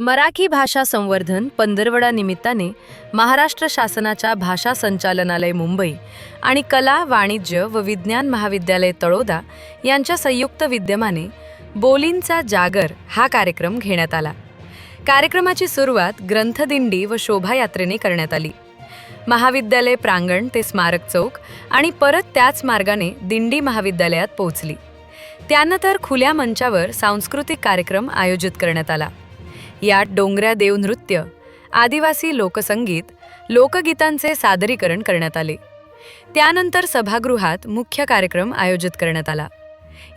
मराठी भाषा संवर्धन पंधरवडा निमित्ताने महाराष्ट्र शासनाच्या भाषा संचालनालय मुंबई आणि कला वाणिज्य व विज्ञान महाविद्यालय तळोदा यांच्या संयुक्त विद्यमाने बोलींचा जागर हा कार्यक्रम घेण्यात आला. कार्यक्रमाची सुरुवात ग्रंथदिंडी व शोभायात्रेने करण्यात आली. महाविद्यालय प्रांगण ते स्मारक चौक आणि परत त्याच मार्गाने दिंडी महाविद्यालयात पोहोचली. त्यानंतर खुल्या मंचावर सांस्कृतिक कार्यक्रम आयोजित करण्यात आला. यात डोंगऱ्या देव नृत्य आदिवासी लोकसंगीत लोकगीतांचे सादरीकरण करण्यात आले. त्यानंतर सभागृहात मुख्य कार्यक्रम आयोजित करण्यात आला.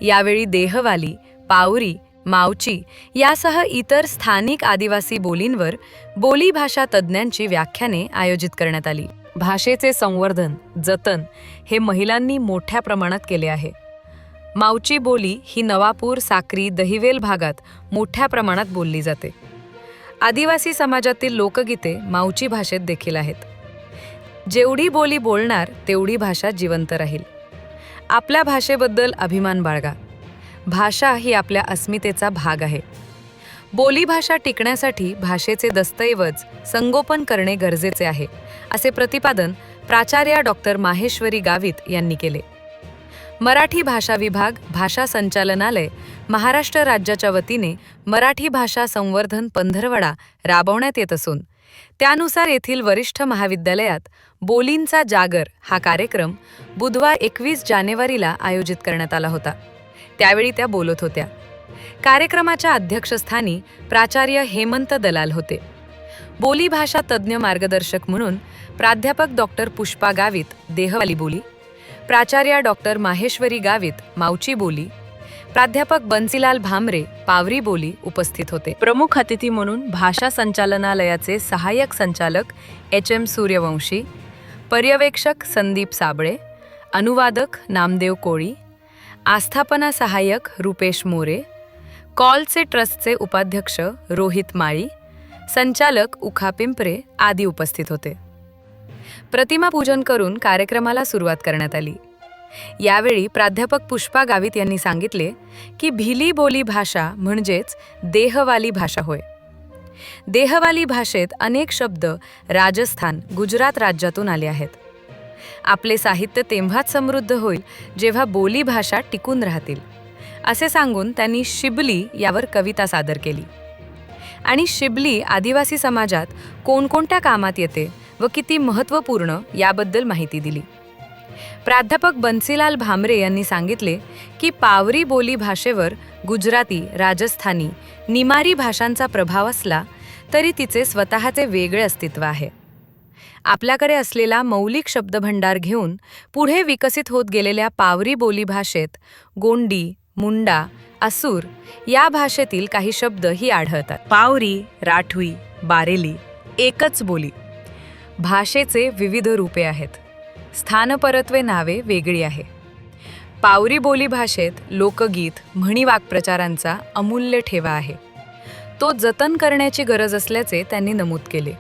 यावेळी देहवाली पावरी मावची यासह इतर स्थानिक आदिवासी बोलींवर बोलीभाषा तज्ज्ञांची व्याख्याने आयोजित करण्यात आली. भाषेचे संवर्धन जतन हे महिलांनी मोठ्या प्रमाणात केले आहे. मावची बोली ही नवापूर साक्री दहिवेल भागात मोठ्या प्रमाणात बोलली जाते. आदिवासी समाजातील लोकगीते माऊची भाषेत देखील आहेत. जेवढी बोली बोलणार तेवढी भाषा जिवंत राहील. आपल्या भाषेबद्दल अभिमान बाळगा. भाषा ही आपल्या अस्मितेचा भाग आहे. बोलीभाषा टिकण्यासाठी भाषेचे दस्तऐवज संगोपन करणे गरजेचे आहे असे प्रतिपादन प्राचार्या डॉक्टर माहेश्वरी गावित यांनी केले. मराठी भाषा विभाग भाषा संचालनालय महाराष्ट्र राज्याच्या वतीने मराठी भाषा संवर्धन पंधरवडा राबवण्यात येत असून त्यानुसार येथील वरिष्ठ महाविद्यालयात बोलींचा जागर हा कार्यक्रम बुधवार एकवीस जानेवारीला आयोजित करण्यात आला होता. त्यावेळी त्या बोलत होत्या. कार्यक्रमाच्या अध्यक्षस्थानी प्राचार्य हेमंत दलाल होते. बोलीभाषा तज्ज्ञ मार्गदर्शक म्हणून प्राध्यापक डॉक्टर पुष्पा गावित देहवाली बोली प्राचार्या डॉक्टर माहेश्वरी गावित मावची बोली. प्राध्यापक बन्सीलाल भामरे पावरी बोली उपस्थित होते. प्रमुख अतिथी म्हणून भाषा संचालनालयाचे सहाय्यक संचालक एच एम सूर्यवंशी पर्यवेक्षक संदीप साबळे अनुवादक नामदेव कोळी आस्थापना सहाय्यक रुपेश मोरे कॉलचे ट्रस्टचे उपाध्यक्ष रोहित माळी संचालक उखा पिंपरे आदी उपस्थित होते. प्रतिमा पूजन करून कार्यक्रमाला सुरुवात करण्यात आली. यावेळी प्राध्यापक पुष्पा गावित यांनी सांगितले की भिली बोली भाषा म्हणजेच देहवाली भाषा होय. देहवाली भाषेत अनेक शब्द राजस्थान गुजरात राज्यातून आले आहेत. आपले साहित्य तेव्हाच समृद्ध होईल जेव्हा बोली भाषा टिकून राहतील असे सांगून त्यांनी शिबली यावर कविता सादर केली. आणि शिबली आदिवासी समाजात कोणकोणत्या कामात येते व किती महत्त्वपूर्ण याबद्दल माहिती दिली. प्राध्यापक बन्सीलाल भामरे यांनी सांगितले की पावरी बोली भाषेवर गुजराती राजस्थानी निमारी भाषांचा प्रभाव असला तरी तिचे स्वतःचे वेगळे अस्तित्व आहे. आपल्याकडे असलेला मौलिक शब्दभंडार घेऊन पुढे विकसित होत गेलेल्या पावरी बोली भाषेत गोंडी मुंडा असूर या भाषेतील काही शब्द ही आढळतात. पावरी राठवी बारेली एकच बोली. भाषेचे विविध रूपे आहेत. स्थानपरत्वे नावे वेगळी आहे. पावरी बोली भाषेत लोकगीत म्हणी वाक्प्रचारांचा अमूल्य ठेवा आहे. तो जतन करण्याची गरज असल्याचे त्यांनी नमूद केले.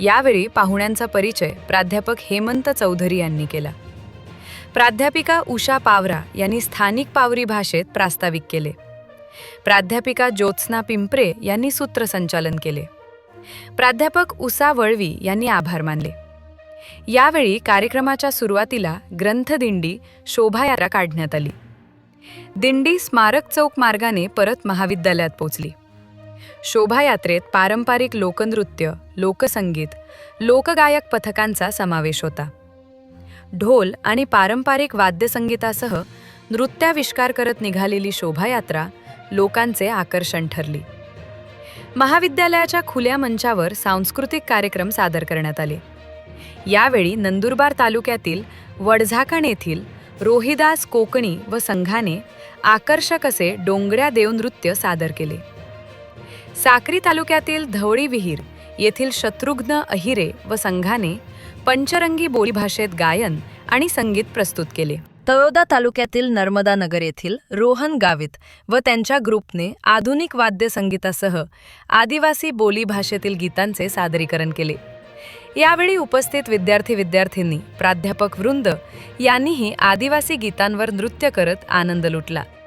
यावेळी पाहुण्यांचा परिचय प्राध्यापक हेमंत चौधरी यांनी केला. प्राध्यापिका उषा पावरा यांनी स्थानिक पावरी भाषेत प्रास्ताविक केले. प्राध्यापिका ज्योत्स्ना पिंपरे यांनी सूत्रसंचालन केले. प्राध्यापक उषा वळवी यांनी आभार मानले. यावेळी कार्यक्रमाच्या सुरुवातीला ग्रंथदिंडी शोभायात्रा काढण्यात आली. दिंडी स्मारक चौक मार्गाने परत महाविद्यालयात पोचली शोभायात्रेत पारंपरिक लोकनृत्य लोकसंगीत लोकगायक पथकांचा समावेश होता. ढोल आणि पारंपरिक वाद्यसंगीतासह नृत्याविष्कार करत निघालेली शोभायात्रा लोकांचे आकर्षण ठरली. महाविद्यालयाच्या खुल्या मंचावर सांस्कृतिक कार्यक्रम सादर करण्यात आले. यावेळी नंदुरबार तालुक्यातील वडझाकण येथील रोहिदास कोकणी व संघाने आकर्षक असे डोंगऱ्या देवनृत्य सादर केले. साक्री तालुक्यातील धवळी विहीर येथील शत्रुघ्न अहिरे व संघाने पंचरंगी बोलीभाषेत गायन आणि संगीत प्रस्तुत केले. तळोदा तालुक्यातील नर्मदा नगर येथील रोहन गावित व त्यांच्या ग्रुपने आधुनिक वाद्यसंगीतासह आदिवासी बोली भाषेतील गीतांचे सादरीकरण केले. यावेळी उपस्थित विद्यार्थी विद्यार्थिनी प्राध्यापक वृंद यांनीही आदिवासी गीतांवर नृत्य करत आनंद लुटला.